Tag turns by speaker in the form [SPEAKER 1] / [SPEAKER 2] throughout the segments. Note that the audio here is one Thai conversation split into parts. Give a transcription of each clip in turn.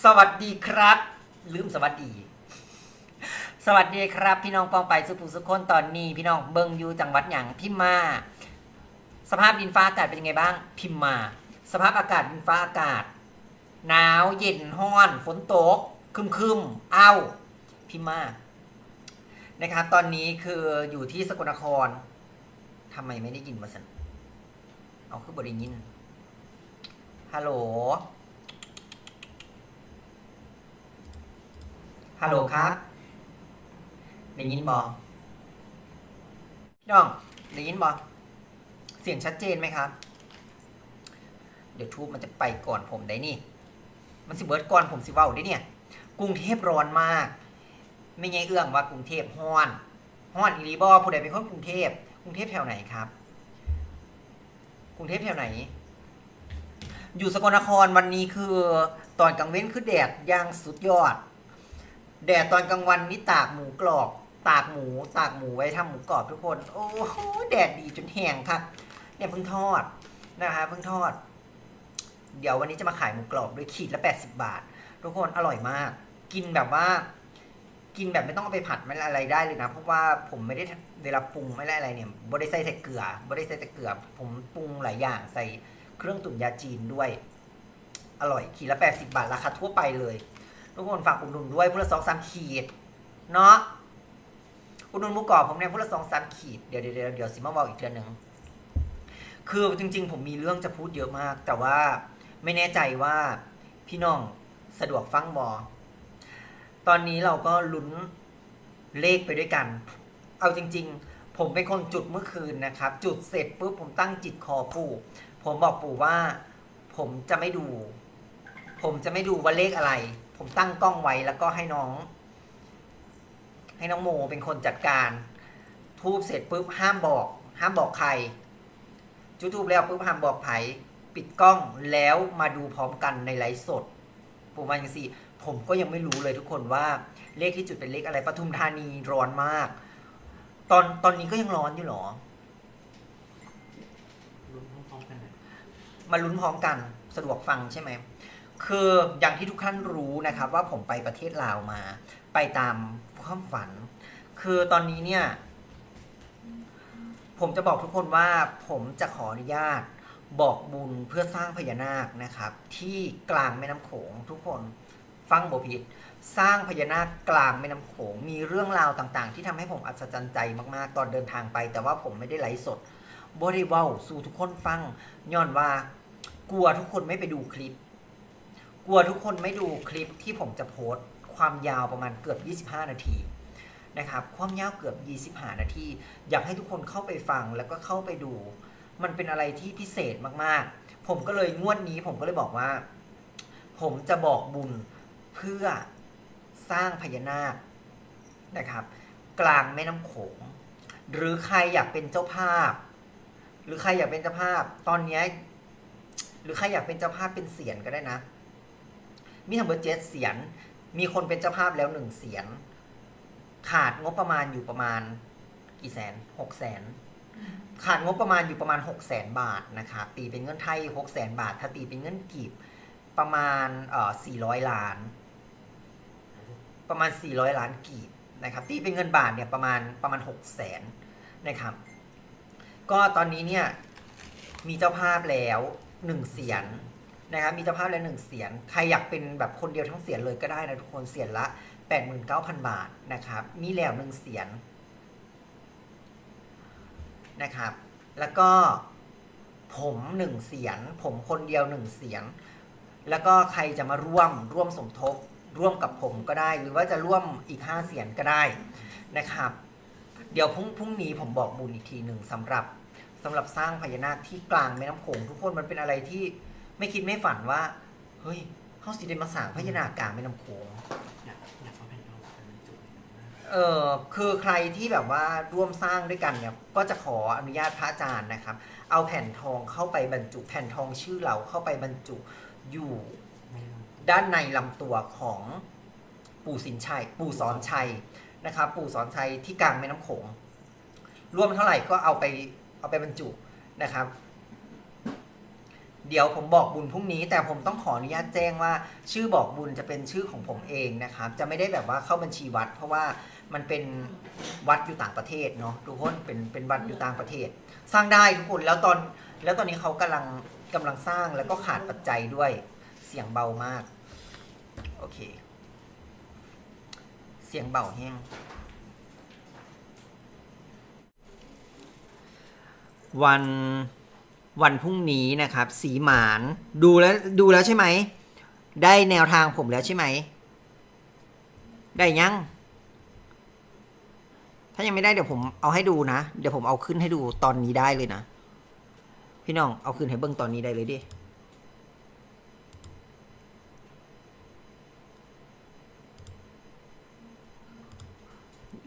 [SPEAKER 1] สวัสดีครับ ลืมสวัสดี สวัสดีครับ พี่น้องปองไปสุภูสุคนตอนนี้ พี่น้องเบิงอยู่จังหวัดหยางพิมมา สภาพดินฟ้าอากาศเป็นยังไงบ้าง พิมมา สภาพอากาศดินฟ้าอากาศ หนาวเย็นห้อน ฝนตกคึมคึมอ้าวพิมมานะครับตอนนี้คืออยู่ที่สกลนครทำไมไม่ได้ยินวะสันเอาคือบริยินฮัลโหล ฮัลโหลครับได้ยินบอน้องได้ยินบอเสียงชัดเจนไหมครับ เดี๋ยวทูบมันจะไปก่อนผมได้นี่ มันสิเบิร์ดก่อนผมสิเว้าได้เนี่ย กรุงเทพร้อนมาก ไม่ไงเอื้องว่ากรุงเทพฮ้อนฮ้อนอีรีบอผู้ใดเป็นคนกรุงเทพกรุงเทพแถวไหนครับ กรุงเทพแถวไหน อยู่สกลนครวันนี้คือตอนกลางเว้นคือแดดย่างสุดยอด แดดตอนกลางวันนี่ตากหมูกรอบตากหมูตากหมูไว้ทำหมูกรอบทุกคน โอ้โหแดดดีจนแห้งครับเนี่ยเพิ่งทอดนะคะเพิ่งทอด เดี๋ยววันนี้จะมาขายหมูกรอบด้วยขีดละ 80 บาท ทุกคนอร่อยมาก กินแบบว่า กินแบบไม่ต้องเอาไปผัดไม่อะไรได้เลยนะ เพราะว่าผมไม่ได้เวลาปรุงไม่ได้อะไรเนี่ยบ่ได้ใส่แต่เกลือบ่ได้ใส่แต่เกลือ ผมปรุงหลายอย่างใส่เครื่องตุ๋นยาจีนด้วย อร่อยขีดละ 80 บาทราคาทั่วไปเลย ทุกคนฝากอุดหนุนด้วยพุละสองสามขีด เนาะอุดหนุนหมูกรอบผมเนี่ยพุละสองสามขีด เดี๋ยวเดี๋ยวเดี๋ยวสิมาบอกอีกเทือนหนึ่งคือจริง ๆ ผมมีเรื่องจะพูดเยอะมาก แต่ว่าไม่แน่ใจว่าพี่น้องสะดวกฟังบอตอนนี้เราก็ลุ้นเลขไปด้วยกัน เอาจริง ๆ ผมเป็นคนจุดเมื่อคืนนะครับ จุดเสร็จปุ๊บผมตั้งจิตคอปู่ ผมบอกปู่ว่า ผมจะไม่ดู ผมจะไม่ดูว่าเลขอะไร ผมตั้งกล้องไว้แล้วก็ให้น้อง ให้น้องโมเป็นคนจัดการ ทูบเสร็จปุ๊บห้ามบอก ห้ามบอกใคร จุดทูบแล้วปุ๊บห้ามบอกไผปิดกล้องแล้วมาดูพร้อมกันในไลฟ์สดผมว่าอย่างสี่ผมก็ยังไม่รู้เลยทุกคนว่าเลขที่จุดเป็นเลขอะไรปทุมธานีร้อนมาก ตอนตอนนี้ก็ยังร้อนอยู่เหรอ
[SPEAKER 2] ลุ้นพร้อมๆกันหน่อย
[SPEAKER 1] มาลุ้นพร้อมกัน สะดวกฟังใช่ไหม คืออย่างที่ทุกท่านรู้นะครับ ว่าผมไปประเทศลาวมา ไปตามความฝัน คือตอนนี้เนี่ย ผมจะบอกทุกคนว่าผมจะขออนุญาตบอกบุญเพื่อสร้างพญานาคนะครับ ที่กลางแม่น้ำโขงทุกคนฟังบผิดสร้างพญานาคกลางแม่น้ำโขงมีเรื่องราวต่างๆ ที่ทำให้ผมอัศจรรย์ใจมากๆ ตอนเดินทางไป แต่ว่าผมไม่ได้ไลฟ์สดบริเวาสู่ทุกคนฟังย้อนว่ากลัวทุกคนไม่ไปดูคลิป กลัวทุกคนไม่ดูคลิปที่ผมจะโพสต์ความยาวประมาณเกือบ 25 นาทีนะครับความยาวเกือบ 25 นาที อยากให้ทุกคนเข้าไปฟังแล้วก็เข้าไปดู มันเป็นอะไรที่พิเศษมากๆ ผมก็เลยงวดนี้ผมก็เลยบอกว่า ผมจะบอกบุญเพื่อสร้างพญานาคนะครับ กลางแม่น้ำโขงหรือใครอยากเป็นเจ้าภาพ หรือใครอยากเป็นเจ้าภาพ ตอนนี้หรือใครอยากเป็นเจ้าภาพเป็นเสียนก็ได้นะ มีทั้งหมดเจ็ดเสียน มีคนเป็นเจ้าภาพแล้วหนึ่งเสียน ขาดงบประมาณอยู่ประมาณกี่แสนหกแสนขาดงบประมาณอยู่ประมาณหกแสนบาทนะครับตีเป็นเงินไทยหกแสนบาท ถ้าตีเป็นเงินกีบประมาณเอ่อสี่ร้อยล้าน ประมาณสี่ร้อยล้านกีบนะครับตีเป็นเงินบาทเนี่ยประมาณประมาณหกแสนนะครับ ก็ตอนนี้เนี่ยมีเจ้าภาพแล้วหนึ่งเสียน นะครับมีเจ้าภาพล้วหนึ่งเสียน ใครอยากเป็นแบบคนเดียวทั้งเสียนเลยก็ได้นะทุกคนเสียนละแปดหมื่นเก้าพันบาทนะครับมีแล้วหนึ่งเสียนนะครับ แล้วก็ผมหนึ่งเสียน ผมคนเดียวหนึ่งเสียน แล้วก็ใครจะมาร่วมร่วมสมทบร่วมกับผมก็ได้ หรือว่าจะร่วมอีกห้าเสียนก็ได้นะครับ เดี๋ยวพรุ่งพรุ่งนี้ผมบอกบุญอีกทีหนึ่งสำหรับสำหรับสร้างพญานาคที่กลางแม่น้ำโขงทุกคนมันเป็นอะไรที่ ไม่คิดไม่ฝันว่า เฮ้ยเขาสิได้มาสร้างพญานาคกลางแม่น้ำโขง
[SPEAKER 2] อยากอยากเอาแผ่นทองอันนี้จุดเลยนะ
[SPEAKER 1] เออคือใครที่แบบว่าร่วมสร้างด้วยกันเนี่ยก็จะขออนุญาตพระอาจารย์นะครับ เอาแผ่นทองเข้าไปบรรจุ แผ่นทองชื่อเราเข้าไปบรรจุอยู่
[SPEAKER 2] ไม่ต้อง
[SPEAKER 1] ด้านในลำตัวของปู่สินชัย ปู่สอนชัยนะครับ ปู่สอนชัยที่กลางแม่น้ำโขงรวมเท่าไหร่ก็เอาไปเอาไปบรรจุนะครับ เดี๋ยวผมบอกบุญพรุ่งนี้ แต่ผมต้องขออนุญาตแจ้งว่า ชื่อบอกบุญจะเป็นชื่อของผมเองนะครับ จะไม่ได้แบบว่าเข้าบัญชีวัด เพราะว่ามันเป็นวัดอยู่ต่างประเทศเนาะทุกคนเป็นเป็นวัดอยู่ต่างประเทศ สร้างได้ทุกคนแล้วตอนแล้วตอนนี้เขากำลังกำลังสร้างแล้วก็ขาดปัจจัยด้วยเสียงเบามากโอเค เสียงเบาแห้งวัน วันพรุ่งนี้นะครับ สีหมานดูแล้วดูแล้วใช่ไหม ได้แนวทางผมแล้วใช่ไหม ได้ยัง ถ้ายังไม่ได้เดี๋ยวผมเอาให้ดูนะ เดี๋ยวผมเอาขึ้นให้ดูตอนนี้ได้เลยนะ พี่น้องเอาขึ้นให้เบิ้งตอนนี้ได้เลยดิ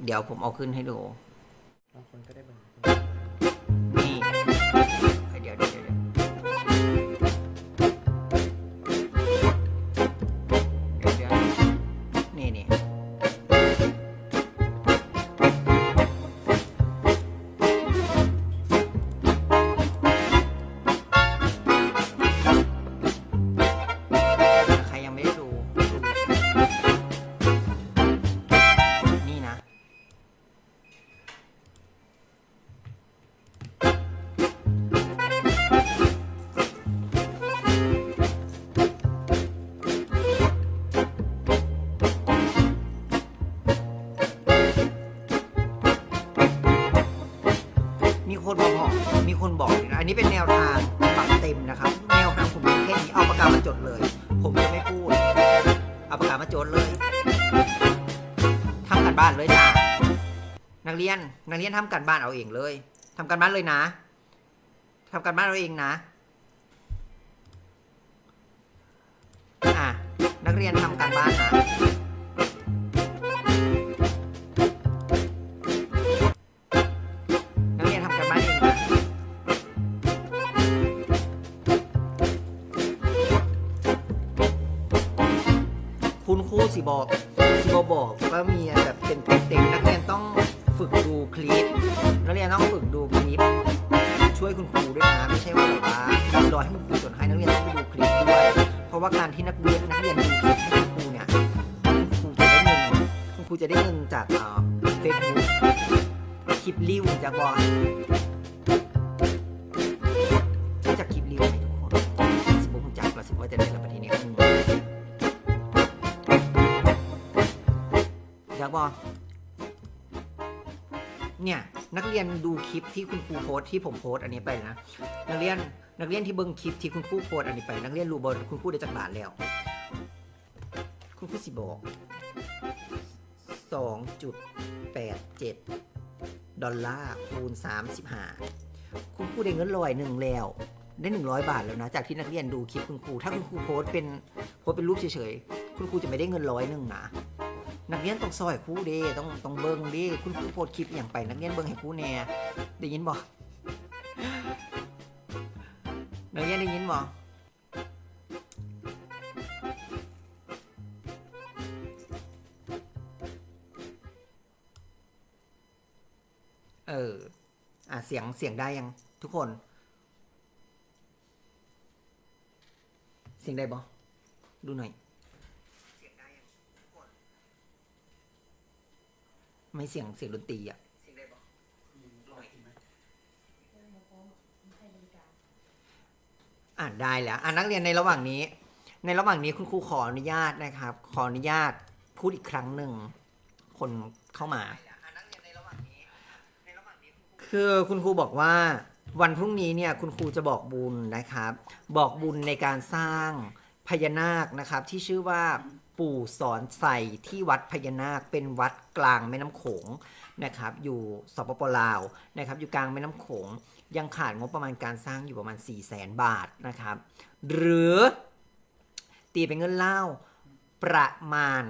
[SPEAKER 1] เดี๋ยวผมเอาขึ้นให้ดู
[SPEAKER 2] บางคนก็ได้บอร์
[SPEAKER 1] ใครยังไม่ได้ดู ดเลย ผมจะไม่พูด เอาปากกามาโจดเลยทำกันบ้านเลยจ้านักเรียน นักเรียนทำกันบ้านเอาเองเลยทำกันบ้านเลยนะทำกันบ้านเอาเองนะอะนักเรียนทำกันบ้านนะ รูสิบอกสิบบอกว่ามีแบบเป็นเด็กนักเรียนต้องฝึกดูคลิปนักเรียนต้องฝึกดูคลิป ช่วยคุณครูด้วยนะไม่ใช่ว่าแบบว่ารอให้คุณครูจดให้นักเรียนต้องไปดูคลิปด้วยเพราะว่าการที่นักเรียนนักเรียนดูคลิปให้คุณครูเนี่ยคุณครูจะได้เงินคุณครูจะได้เงินจากเฟซบุ๊กคลิปริวจากบอร์ บอเนี่ยนักเรียนดูคลิปที่คุณครูโพสที่ผมโพสอันนี้ไปนะ นักเรียนนักเรียนที่เบิ่งคลิปที่คุณครูโพสอันนี้ไป นักเรียนรู้บอคุณครูได้จากบาทแล้ว คุณครูสิบอกสองจุดแปดเจ็ดดอลลาร์คูณสามสิบห้าคุณครูได้เงินร้อยหนึ่งแล้วได้หนึ่งร้อยบาทแล้วนะ จากที่นักเรียนดูคลิปคุณครู ถ้าคุณครูโพสเป็นโพสเป็นรูปเฉยๆคุณครูจะไม่ได้เงินร้อยหนึ่งนะ นักเรียนต้องซอยครูเด้ต้องต้องเบิ่งเด้คุณครูโพสต์คลิปอย่างไปนักเรียนเบิ่งให้ครูแน่ได้ยินบ่นักเรียนได้ยินบ่เออ อะเสียงเสียงได้ยังทุกคน เสียงได้บ่ดูหน่อย เสียงได้ยังทุกคน ไม่เสียงเสียงดนตรีอะสียงได้บ่ดูหน่อยอ่านได้แล้วอ่านักเรียนในระหว่างนี้ ในระหว่างนี้คุณครูขออนุญาตนะครับ ขออนุญาตพูดอีกครั้งหนึ่งคนเข้ามา คือคุณครูบอกว่าวันพรุ่งนี้เนี่ยคุณครูจะบอกบุญนะครับ บอกบุญในการสร้างพญานาคนะครับ ที่ชื่อว่า ปู่สอนใส่ที่วัดพญานาคเป็นวัดกลางแม่น้ำโขงนะครับอยู่สปปลาวนะครับอยู่กลางแม่น้ำโขง ยังขาดงบประมาณการสร้างอยู่ประมาณ 4 0 0แสนบาทนะครับหรือตีเป็นเงินเล่าวประมาณ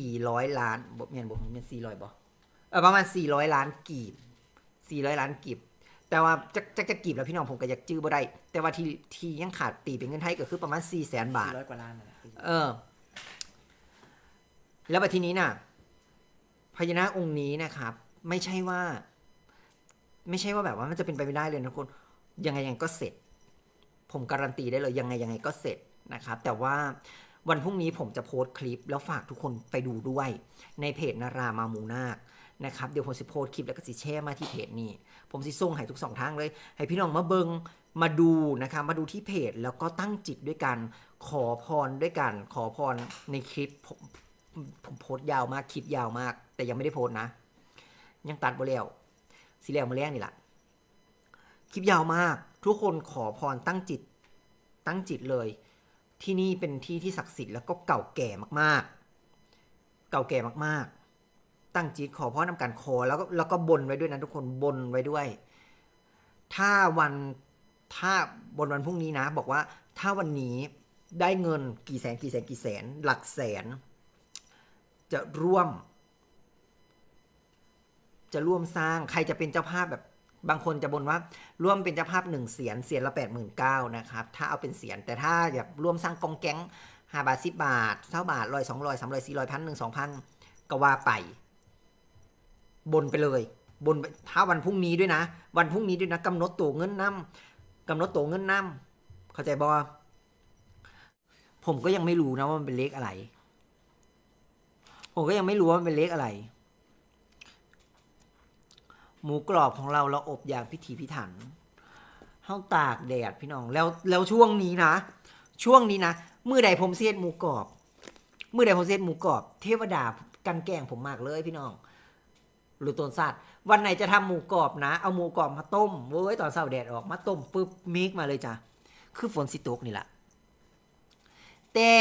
[SPEAKER 1] 400 ล้านบ่เมียนบอกเมียน400บ่เออประมาณ 400 ล้านกีบ 400 ล้านกีบแต่ว่าจะจะจะกีบแล้วพี่น้องผมก็อยากจื้อบ่ได้ แต่ว่าที่ที่ยังขาดตีเป็นเงินไทยก็คือประมาณ4 0 0แสนบาท
[SPEAKER 2] ร้อยกว่าล้านนั่นแหละ
[SPEAKER 1] เออ แล้วบัดทีนี้น่ะพญานาคองค์นี้นะครับ ไม่ใช่ว่า ไม่ใช่ว่าแบบว่ามันจะเป็นไปไม่ได้เลยนะทุกคนยังไงยังก็เสร็จ ผมการันตีได้เลยยังไงยังไงก็เสร็จนะครับ แต่ว่าวันพรุ่งนี้ผมจะโพสต์คลิป แล้วฝากทุกคนไปดูด้วยในเพจนารามามูนาคนะครับเดี๋ยวผมสิโพสต์คลิปแล้วก็สิแชร์มาที่เพจนี้ผมสิส่งให้ทุกสองทางเลย ให้พี่น้องมาเบิงมาดูนะครับมาดูที่เพจแล้วก็ตั้งจิตด้วยกัน ขอพรด้วยกัน ขอพรในคลิป ผมโพสต์ยาวมากคลิปยาวมาก แต่ยังไม่ได้โพสต์นะ ยังตัดบ่แล้วสิแล้วมาแรงนี่แหละคลิปยาวมาก ทุกคนขอพรตั้งจิต ตั้งจิตเลย ที่นี่เป็นที่ที่ศักดิ์สิทธิ์แล้วก็เก่าแก่มากๆ เก่าแก่มากๆ ตั้งจิตขอพรนำการขอแล้วก็แล้วก็บนไว้ด้วยนะทุกคนบนไว้ด้วย ถ้าวันถ้าบนวันพรุ่งนี้นะ บอกว่าถ้าวันนี้ได้เงินกี่แสนกี่แสนกี่แสน หลักแสน จะร่วม จะร่วมสร้างใครจะเป็นเจ้าภาพแบบบางคนจะบนว่าร่วมเป็นเจ้าภาพหนึ่งเสียนเสียนละแปดหมื่นเก้านะครับถ้าเอาเป็นเสียนแต่ถ้าอยากร่วมสร้างกองแก๊งห้าบาทสิบบาทเท่าบาทร้อยสองร้อยสามร้อยสี่ร้อยพันหนึ่งสองพันก็ว่าไป บนไปเลย บนไปถ้าวันพรุ่งนี้ด้วยนะ วันพรุ่งนี้ด้วยนะกำหนดตัวเงินนำกำหนดตัวเงินนำเข้าใจบอผมก็ยังไม่รู้นะว่ามันเป็นเลขอะไร ผมก็ยังไม่รู้ว่ามันเป็นเลขอะไร หมูกรอบของเราเราอบอย่างพิถีพิถันเฮาตากแดดพี่น้อง แล้วแล้วช่วงนี้นะ ช่วงนี้นะมือใดผมเสียดหมูกรอบมือใดผมเสียดหมูกรอบ เทวดากันแกล้งผมมากเลยพี่น้องหรือต้นสัตว์วันไหนจะทำหมูกรอบนะ เอาหมูกรอบมาต้มเว้ยตอนเสาแดดออกมาต้มปุ๊บมิกมาเลยจ้ะคือฝนสิตกนี่แหละแต่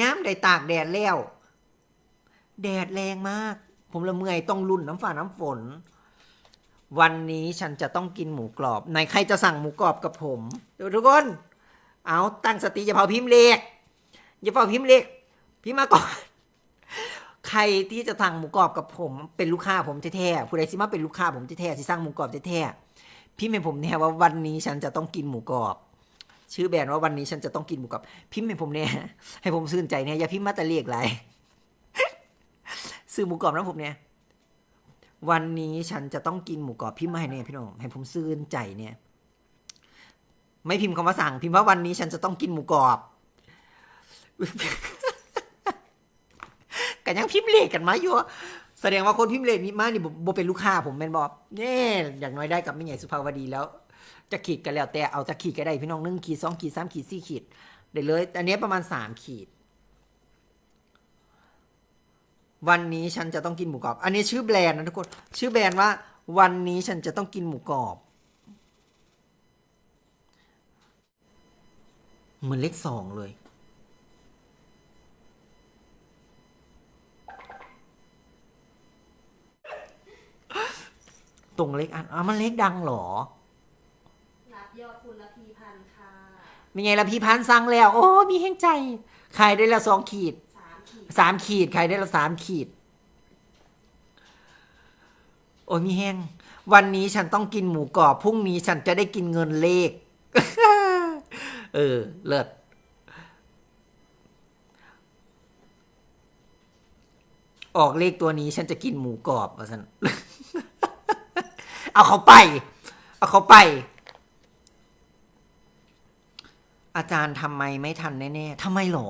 [SPEAKER 1] ย้ำได้ตากแดดแล้ว แดดแรงมาก ผมละเมื่อยต้องรุ่นน้ำฝ่าน้ำฝน วันนี้ฉันจะต้องกินหมูกรอบไหนใครจะสั่งหมูกรอบกับผมเดี๋ยวทุกคน เอาตั้งสติอย่าเผาพิมพ์เลขอย่าเผาพิมพ์เลขพิมพ์มาก่อนใครที่จะสั่งหมูกรอบกับผม เป็นลูกค้าผมแท้ๆผู้ใดสิมาเป็นลูกค้าผมแท้ๆที่สั่งหมูกรอบแท้ๆพิมพ์ให้ผมเนี่ยว่าวันนี้ฉันจะต้องกินหมูกรอบ ชื่อแบรนด์ว่าวันนี้ฉันจะต้องกินหมูกรอบพิมพ์ให้ผมเนี่ยให้ผมซื่นใจเนี่ยอย่าพิมพ์มาแต่เลขไรซื้อหมูกรอบนะผมเนี่ยวันนี้ฉันจะต้องกินหมูกรอบพิมพ์มาให้เนี่ยพี่น้องให้ผมซื่นใจเนี่ย ไม่พิมพ์คำว่าสั่ง พิมพ์ว่าวันนี้ฉันจะต้องกินหมูกรอบกันยังพิมพ์เลขกันมาอยู่แสดงว่าคนพิมพ์เลขนี้มานี่บ่บ่เป็นลูกค้าผมแม่นบอกเนี่ยอย่างน้อยได้กับแม่ใหญ่สุภาวดีแล้ว จะขีดกันแล้วแต่เอาจะขีดก็ได้พี่น้องหนึ่งขีดสองขีดสามขีดสี่ขีดได้เลย อันนี้ประมาณสามขีด วันนี้ฉันจะต้องกินหมูกรอบ อันนี้ชื่อแบรนด์นะทุกคน ชื่อแบรนด์ว่า วันนี้ฉันจะต้องกินหมูกรอบ เหมือนเลขสองเลยตรงเลขอันอะมันเลขดังหรอ
[SPEAKER 3] คุณละพีพันค่ะ
[SPEAKER 1] มีไงล่ะพี่พันธุ์สั่งแล้ว โอ้ มีแห้งใจขายได้ละสองขีด
[SPEAKER 3] สามขีด
[SPEAKER 1] สามขีดขายได้ละสามขีด โอ้ยมีแห้ง วันนี้ฉันต้องกินหมูกรอบพรุ่งนี้ฉันจะได้กินเงินเลข เออ เลิศออกเลขตัวนี้ฉันจะกินหมูกรอบว่าสัน เอาเขาไป เอาเขาไป อาจารย์ทำไมไม่ทันแน่ๆทำไมหรอ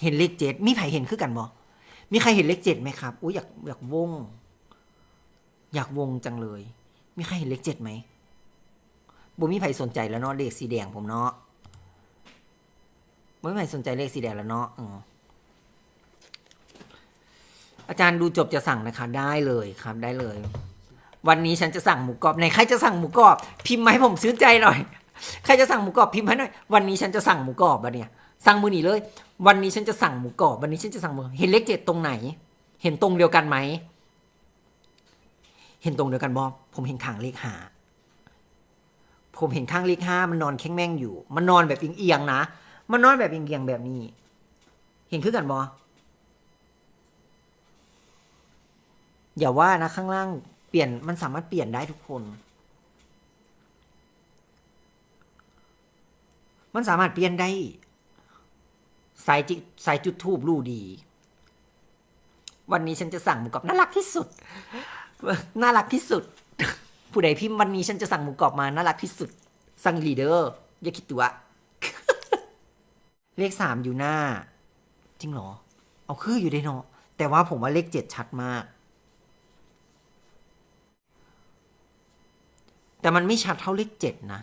[SPEAKER 1] เห็นเลขเจ็ดมีใครเห็นคือกันบ่มีใครเห็นเลขเจ็ดไหมครับอุ้ยอยากอยากวง อยากวงจังเลย มีใครเห็นเลขเจ็ดไหมบ่มีใครสนใจแล้วเนาะเลขสีแดงผมเนาะบ่มีใครสนใจเลขสีแดงแล้วเนาะอืมอาจารย์ดูจบจะสั่งนะคะ ได้เลยครับได้เลย วันนี้ฉันจะสั่งหมูกรอบไหนใครจะสั่งหมูกรอบ พิมพ์มาให้ผมซื้อใจหน่อย ใครจะสั่งหมูกรอบพิมพ์ให้หน่อย วันนี้ฉันจะสั่งหมูกรอบอะเนี่ย สั่งมือหนีเลย วันนี้ฉันจะสั่งหมูกรอบ วันนี้ฉันจะสั่งหมูเห็นเลขเจ็ดตรงไหน เห็นตรงเดียวกันไหม เห็นตรงเดียวกันบอผมเห็นข้างเลขห้าผมเห็นข้างเลขห้ามันนอนแข้งแม่งอยู่ มันนอนแบบเอียงๆนะ มันนอนแบบเอียงๆแบบนี้ เห็นคือกันบออย่าว่านะข้างล่าง ปลี่ยนมันสามารถเปลี่ยนได้ทุกคน มันสามารถเปลี่ยนได้ สายจิสายจุดทูบรู้ดี วันนี้ฉันจะสั่งหมูกรอบน่ารักที่สุด น่ารักที่สุด ผู้ใดพิมพ์วันนี้ฉันจะสั่งหมูกรอบมาน่ารักที่สุด สั่งลีเดอร์ อย่าคิดตัว เลขสามอยู่หน้า จริงเหรอ เอาคืออยู่ได้เนาะแต่ว่าผมว่าเลขเจ็ดชัดมาก แต่มันไม่ชัดเท่าเลขเจ็ดนะ